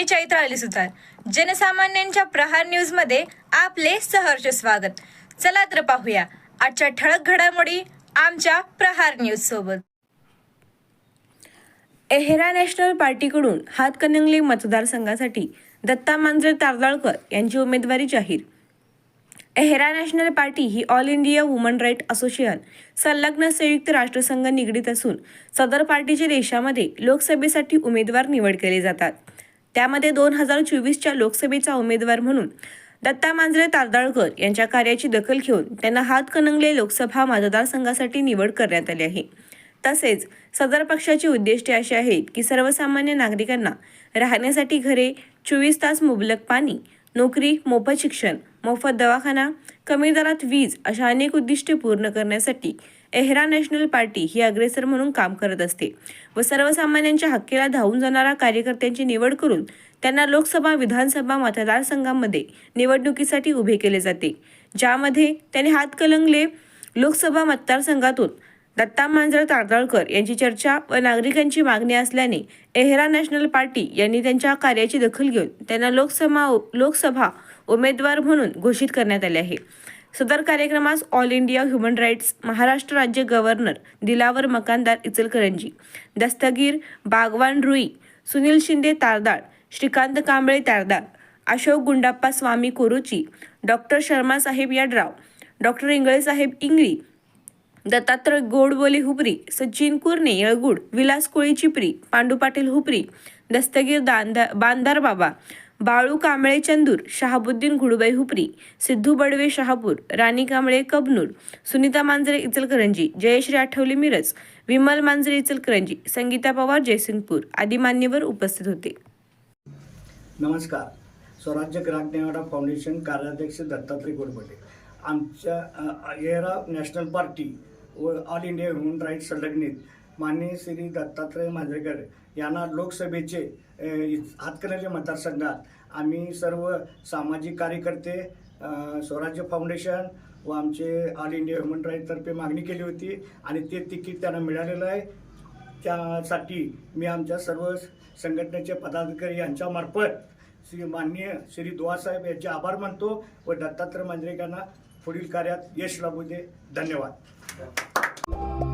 मी चैत्र सुतार जनसामान्यांच्या प्रहार न्यूजमध्ये आपले सहर्ष स्वागत. चला तर पाहूया. आजच्या ठळक घडामोडी आमच्या प्रहार न्यूज सोबत. एहेरा नॅशनल पार्टीकडून हातकणंगले मतदारसंघासाठी दत्ता मांजरे तारदाळकर यांची उमेदवारी जाहीर. एहेरा नॅशनल पार्टी ही all India woman right association संलग्न संयुक्त राष्ट्रसंघ निगडीत असून सदर पार्टीचे देशामध्ये लोकसभेसाठी उमेदवार निवड केले जातात. त्यामध्ये दोन हजार चोवीसच्या लोकसभेचा उमेदवार म्हणून दत्ता मांजरे तारदाळकर यांच्या कार्याची दखल घेऊन त्यांना हातकणंगले लोकसभा मतदारसंघासाठी निवड करण्यात आली आहे. तसेच सदर पक्षाचे उद्दिष्टे असे आहेत की सर्वसामान्य नागरिकांना राहण्यासाठी घरे चोवीस तास मुबलक पाणी नोकरी मोफत शिक्षण मोफत दवाखाना कमी दरात वीज अशा अनेक उद्दिष्टे पूर्ण करण्यासाठी एहरा नॅशनल पार्टी ही अग्रेसर म्हणून काम करत असते व सर्वसामान्यांच्या हक्केला धावून जाणाऱ्या कार्यकर्त्यांची निवड करून त्यांना लोकसभा विधानसभा मतदारसंघामध्ये निवडणुकीसाठी उभे केले जाते ज्यामध्ये त्यांनी हातकलंगले लोकसभा मतदारसंघातून दत्ता मांजर तारदाळकर यांची चर्चा व नागरिकांची मागणी असल्याने एहरा नॅशनल पार्टी यांनी त्यांच्या कार्याची दखल घेऊन त्यांना लोकसभा लोकसभा उमेदवार म्हणून घोषित करण्यात आले आहे. सदर कार्यक्रमास all India human rights Maharashtra राज्य गव्हर्नर दिलावर मकानदार इचलकरंजी दस्तगीर बागवान रुई सुनील शिंदे तारदाळ श्रीकांत कांबळे तारदाळ अशोक गुंडाप्पा स्वामी कोरुची डॉक्टर शर्मा साहेब याडराव डॉक्टर इंगळेसाहेब इंगळी दत्तात्रय गोडबोले हुपरी सचिन कुर्णे येळगुड विलास कोळी चिपरी पांडू पाटील हुपरी दस्तगीर दांदा बांदार बाबा बाळू कांबळे चंदूर शहाबुद्दीन घुडुबाई हुपरी सिद्धू बडवे शहापूर राणी कांबळे कबनूर सुनीता मांजरे इचलकरंजी जयश्री आठवले मिरज विमल मांजरे इचलकरंजी संगीता पवार जयसिंगपूर आदी मान्यवर उपस्थित होते. नमस्कार. स्वराज्य ग्राहक फाउंडेशन कार्याध्यक्ष दत्तात्रय गोडबोले आमच्या अ, येरा नॅशनल पार्टी व ऑल इंडिया ह्युमन राईट्स संलग्नित माननीय श्री दत्तात्रय मांजरेकर यांना लोकसभेचे अ, हातकणंगले मतदारसंघात आम्ही सर्व सामाजिक कार्यकर्ते स्वराज्य फाउंडेशन व आमचे ऑल इंडिया ह्युमन राईटतर्फे मागणी केली होती आणि ते तिकीट त्यांना मिळालेलं आहे. त्यासाठी मी आमच्या सर्व संघटनेचे पदाधिकारी यांच्यामार्फत श्री माननीय श्री दुवासाहेब यांचे आभार मानतो व दत्तात्रय मांजरेकरांना पुढील कार्यात यश लाभू दे. धन्यवाद.